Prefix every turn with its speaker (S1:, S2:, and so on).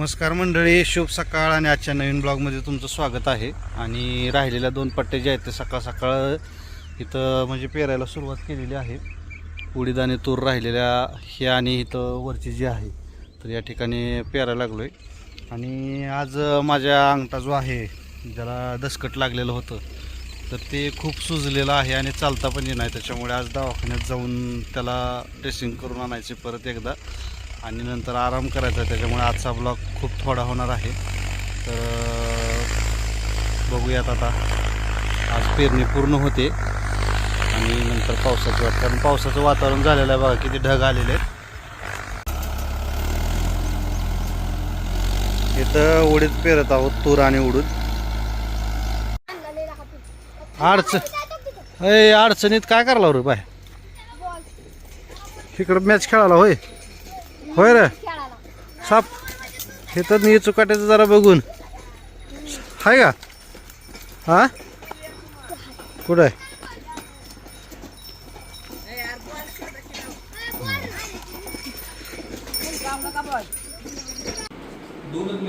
S1: नमस्कार मंडळी शुभ सकाळ आणि आजच्या नवीन ब्लॉगमध्ये तुमचं स्वागत आहे. आणि राहिलेल्या दोन पट्टे जे आहेत ते सकाळ सकाळ इथं म्हणजे पेरायला सुरुवात केलेली आहे. उडीद आणि तूर राहिलेल्या हे आणि इथं वरची जी आहे तर या ठिकाणी पेरायला लागलो आहे आणि आज माझ्या अंगठा जो आहे ज्याला दसकट लागलेलं होतं तर ते खूप सुजलेलं आहे आणि चालता पण येणार नाही. त्याच्यामुळे आज दवाखान्यात जाऊन त्याला ड्रेसिंग करून आणायचे परत एकदा. आणि नंतर आराम करायचा त्याच्यामुळे आजचा ब्लॉग खूप थोडा होणार आहे. तर बघूयात आता. आज पेरणी पूर्ण होते. आणि नंतर पावसाची वाट कारण पावसाचं वातावरण झालेलं आहे बघा किती ढग आलेले आहेत. इथं उडीद पेरत आहोत तूर आणि उडीद. अडचण अय अडचणीत काय करला रे बाय? इकडं मॅच खेळाला होय? होय रे. साप. हे तर नी चुकाट्याचं जरा बघून. हाय का? हा? कुठं आहे?
S2: दोनच